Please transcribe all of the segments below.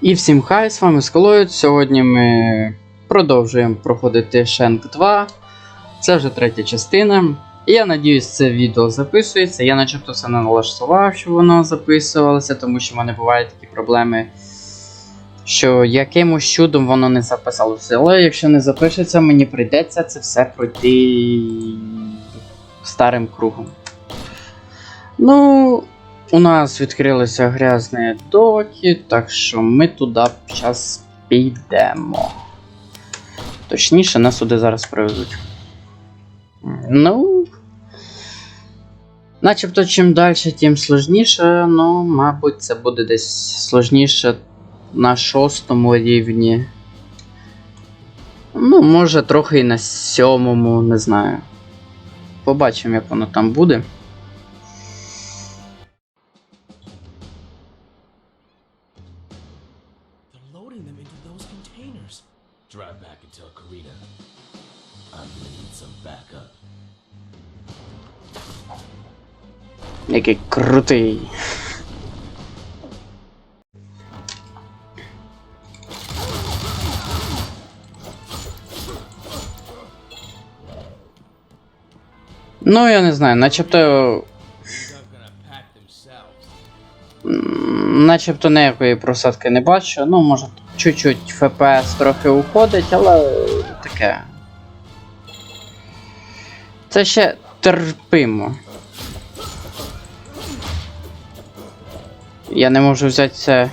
І всім хай, з вами Скалоїд. Сьогодні ми продовжуємо проходити Шенк 2. Це вже третя частина. Я надіюсь, це відео записується. Я начебто все не налаштував, щоб воно записувалося, тому що в мене бувають такі проблеми, що якимось чудом воно не записалося. Але якщо не запишеться, мені прийдеться це все пройти старим кругом. Ну, у нас відкрилися грязні доки, так що ми туди зараз підемо. Точніше, нас сюди зараз привезуть. Ну. Начебто, чим далі, тим сложніше, ну, мабуть, це буде десь сложніше на шостому рівні. Ну, може, трохи і на сьомому, не знаю. Побачимо, як воно там буде. Drive back and tell Karina. I'm gonna need some backup. Який крутий. Ну, я не знаю, начебто. Начебто ніякої просадки не бачу. Ну, може, чуть-чуть FPS трохи уходить, але таке. Це ще терпимо. Я не можу взяти це.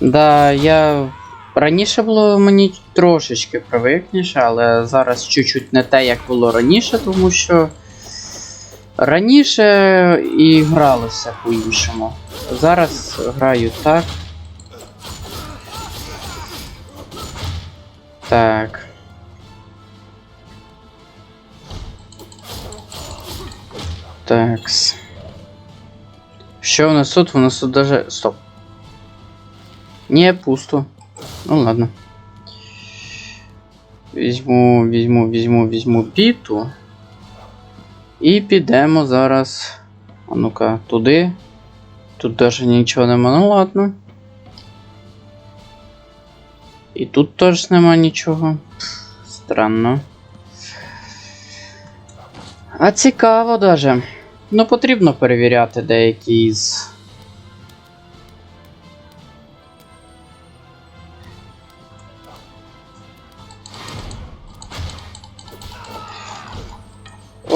Да, я. Раніше було мені трошечки привикніше, але зараз чуть-чуть не те, як було раніше, тому що раніше і гралося по-іншому. Зараз граю так. Так. Такс. Що у нас тут? У нас тут даже. Стоп. Не, пусто. Ну ладно. Візьму, візьму, візьму, візьму біту. І підемо зараз. А ну-ка, туди. Тут теж нічого нема, ну ладно. І тут теж нема нічого. Странно. А цікаво даже. Ну, потрібно перевіряти деякі з.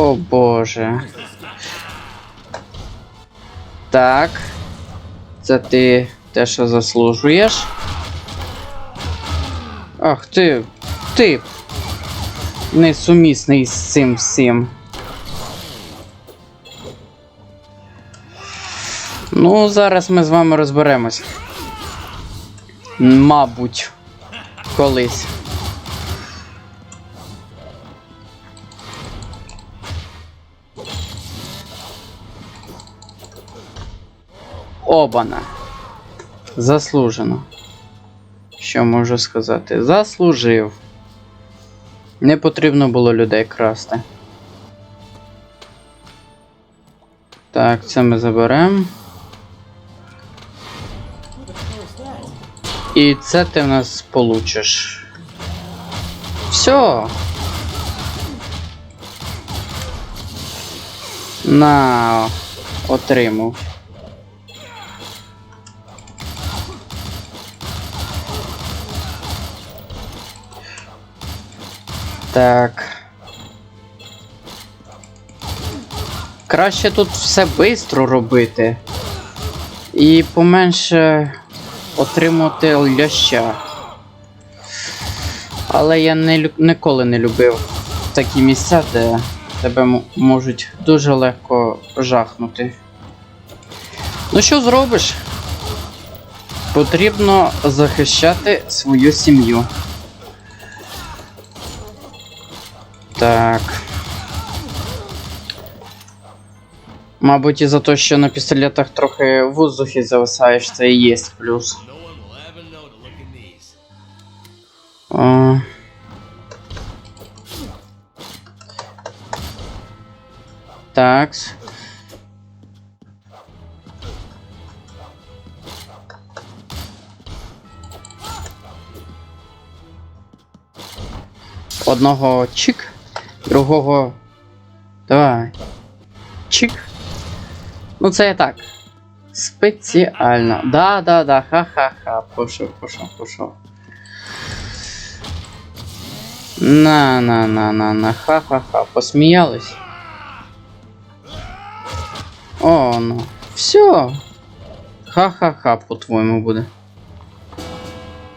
О боже. Так. Це ти те, що заслужуєш. Ах ти. Ти. Несумісний з цим всім. Ну, зараз ми з вами розберемось. Мабуть, колись. Обана. Заслужено. Що можу сказати? Заслужив. Не потрібно було людей красти. Так, це ми заберемо. І це ти в нас получиш. Все. На отримав. Так. Краще тут все швидко робити. І поменше отримати ляща. Але я не, ніколи не любив такі місця, де тебе можуть дуже легко жахнути. Ну що зробиш? Потрібно захищати свою сім'ю. Так. Мабуть, і за те, що на пістолетах трохи в воздухі зависаєш, це і є плюс. Так. Одного чик другого. Давай. Чик. Ну це я так. Спеціально. Да, да, да, ха-ха-ха. Пішов, пішов, пішов. На, на, на, на, на, ха-ха-ха. Посміялись. О, ну. Все. Ха-ха-ха, по-твоєму буде.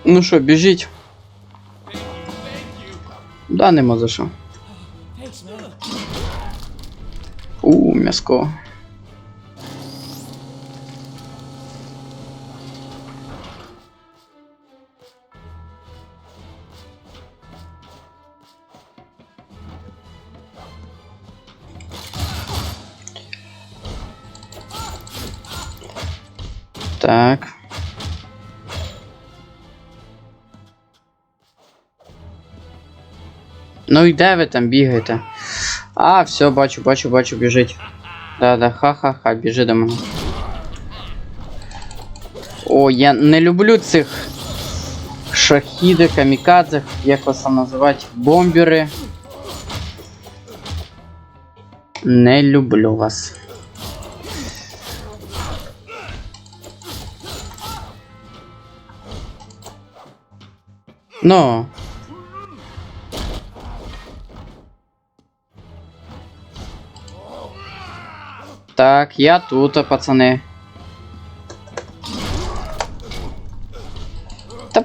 Ну що, біжіть? Да, нема за що. У, м'яско. Так. Ну і де ви там бігаєте? А, все, бачу, бачу, бачу, біжить. Да-да, ха-ха-ха, біжи до мене. О, я не люблю цих шахіди, камікадзе, як вас там називати, бомбери. Не люблю вас. Ну. Так, я тут, пацани. Та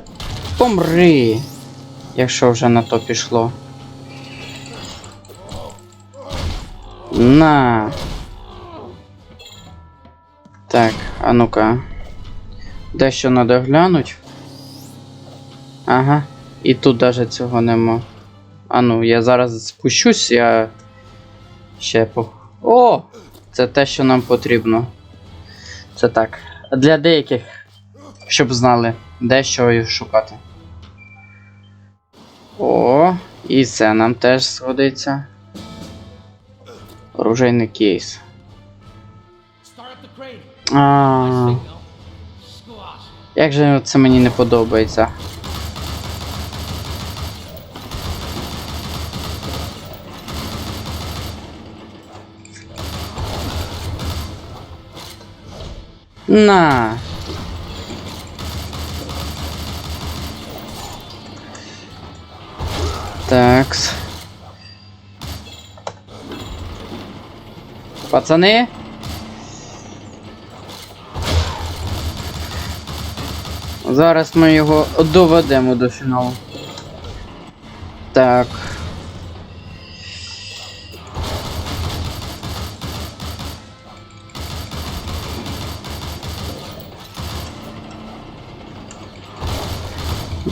помри, якщо вже на то пішло. На. Так, а ну-ка. Дещо надо глянуть. Ага. І тут даже цього нема. А ну, я зараз спущусь, я ще по. О! Це те, що нам потрібно. Це так. Для деяких, щоб знали, де що шукати. О, і це нам теж згодиться. Оружейний кейс. А, як же це мені не подобається. На. Такс. Пацани. Зараз ми його доведемо до фіналу. Так.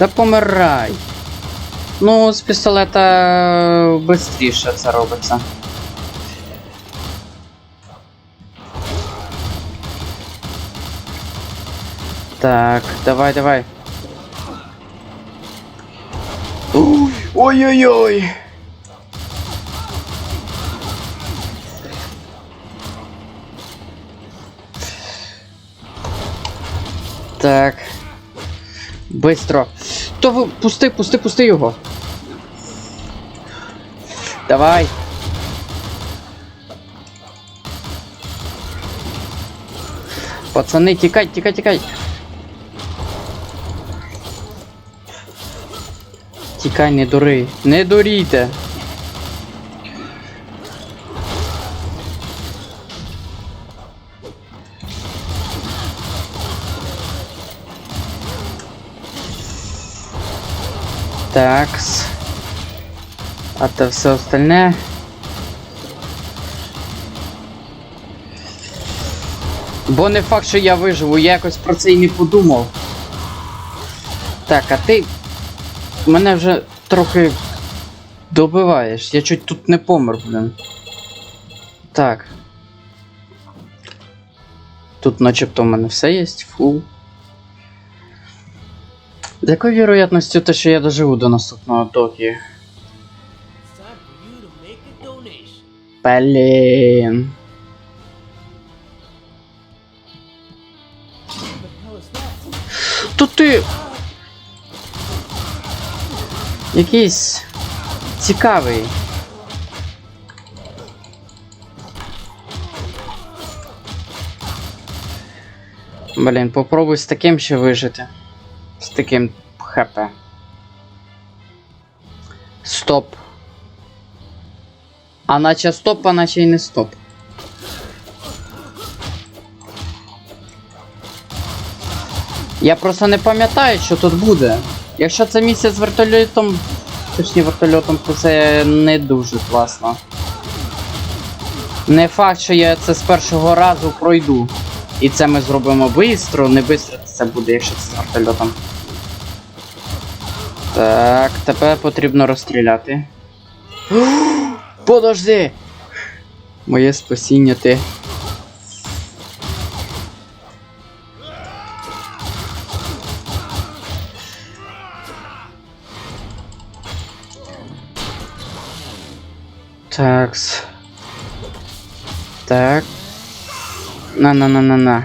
Да помирай. Ну, з пістолета швидше це робиться. Так, давай, давай. Ой, Ой-ой-ой. Так. Быстро. То ви пусти, пусти, пусти його. Давай. Пацани, тікай, тікай, тікай. Тікай, не дури. Не дурійте. Такс. А то все остальне. Бо не факт, що я виживу, я якось про це і не подумав. Так, а ти мене вже трохи добиваєш. Я чуть тут не помер, блін. Так. Тут начебто в мене все є, фул. З якою вірогідністю те, що я доживу до наступного donation. Блін. То ти. Якийсь цікавий. Блін, попробуй з таким ще вижити. Таким хп. Стоп. А наче стоп, а наче й не стоп. Я просто не пам'ятаю, що тут буде. Якщо це місце з вертольотом, точніше вертольотом, то це не дуже класно. Не факт, що я це з першого разу пройду. І це ми зробимо швидко, не швидко це буде, якщо це з вертольотом. Так, тепер потрібно розстріляти. Подожди! Моє спасіння ти. Такс. Так. На-на-на-на-на.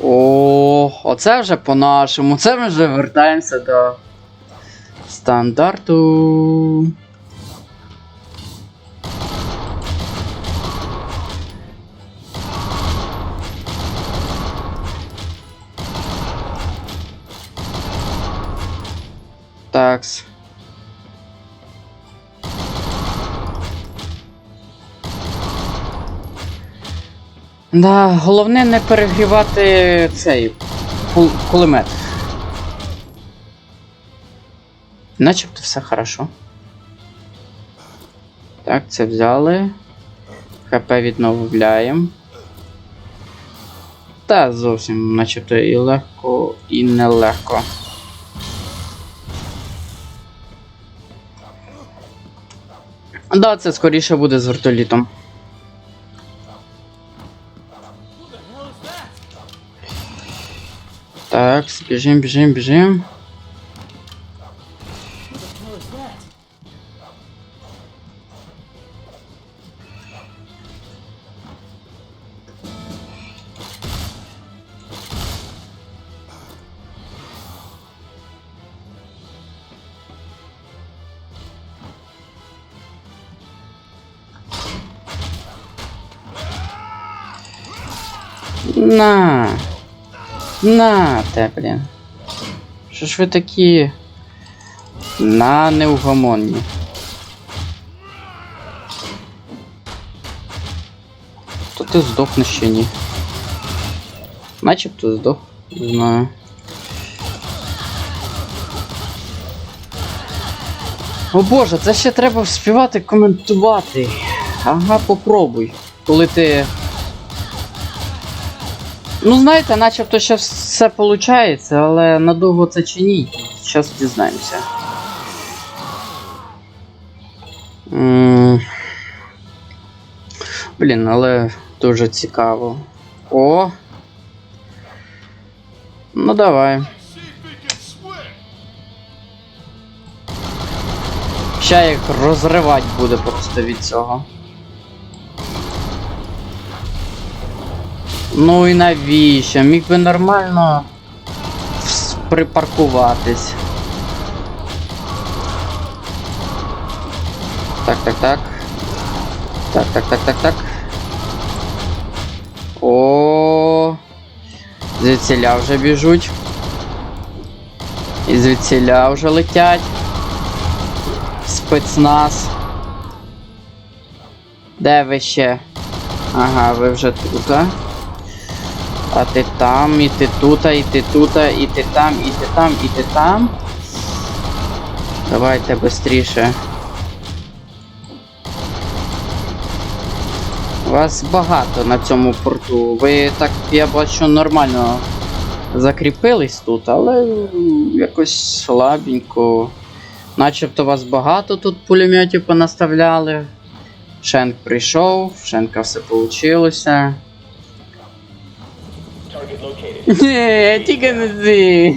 О, оце вже по-нашому. Це ми вже вертаємося до стандарту. Такс. Да, головне не перегрівати цей кулемет. Начебто все хорошо. Так, це взяли. ХП відновляємо. Та зовсім начебто і легко, і нелегко. Да, це скоріше буде з вертолітом. Так, біжим, біжим, біжим. На. На те, блін. Що ж ви такі. На неугомонні. То ти здохнеш ще ні. Начебто здох. Не знаю. О боже, це ще треба вспівати коментувати. Ага, попробуй. Коли ти Ну, знаєте, начебто ще все виходить, але надовго це чи ні. Зараз дізнаємося. Блін, але дуже цікаво. О! Ну давай. Ща їх розривати буде просто від цього. Ну і навіщо? Міг би нормально припаркуватись. Так, так, так. Так, так, так, так, так. О. Звідсіля вже біжуть. І звідсіля вже летять. Спецназ. Де ви ще? Ага, ви вже тут, а? А ти там, і ти тут, і ти тут, і ти там, і ти там, і ти там. Давайте швидше. Вас багато на цьому порту. Ви так, я бачу, нормально закріпились тут, але якось слабенько. Начебто вас багато тут пулеметів понаставляли. Шенк прийшов, Шенка все вийшло. Тільки не ти.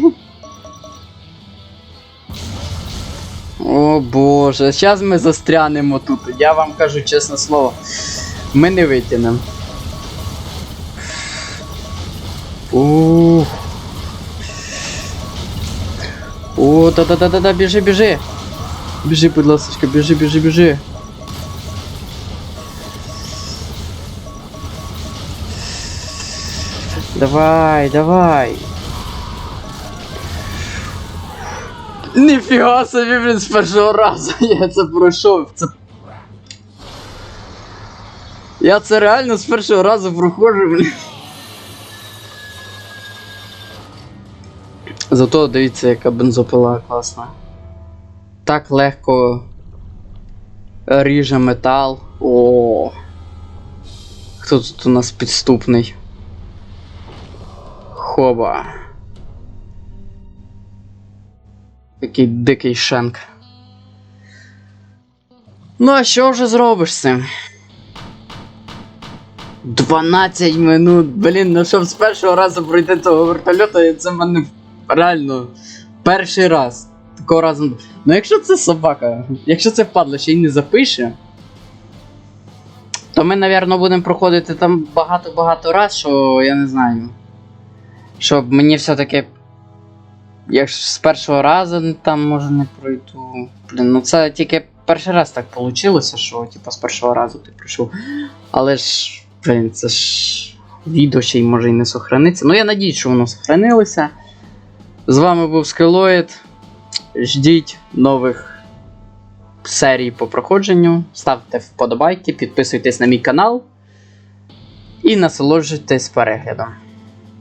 О боже, зараз ми застрянемо тут. Я вам кажу чесне слово. Ми не витягнемо. Ух. О, та-та-та-та, біжи, біжи. Біжи, будь ласка, біжи, біжи, біжи. Давай, давай. Ніфіга собі, блін, з першого разу я це пройшов. Це... Я це реально з першого разу проходжу, блін. Зато дивіться, яка бензопила класна. Так легко ріже метал. О. Хто тут у нас підступний? Хоба. Такий дикий шенк. Ну, а що вже зробиш з цим? 12 минут, блін, ну щоб з першого разу пройти того вертольота, це в мене реально перший раз. Такого разу. Ну якщо це собака, якщо це падла ще й не запише, то ми, напевно, будемо проходити там багато-багато раз, що я не знаю. Щоб мені все-таки. Якщо з першого разу там може не пройду. Блін, ну це тільки перший раз так вийшло, що типу, з першого разу ти пройшов. Але ж, блін, це ж відео ще й може і не сохраниться. Ну я надіюсь, що воно сохранилося. З вами був Скелоїд. Ждіть нових серій по проходженню. Ставте вподобайки, підписуйтесь на мій канал і насолоджуйтесь переглядом.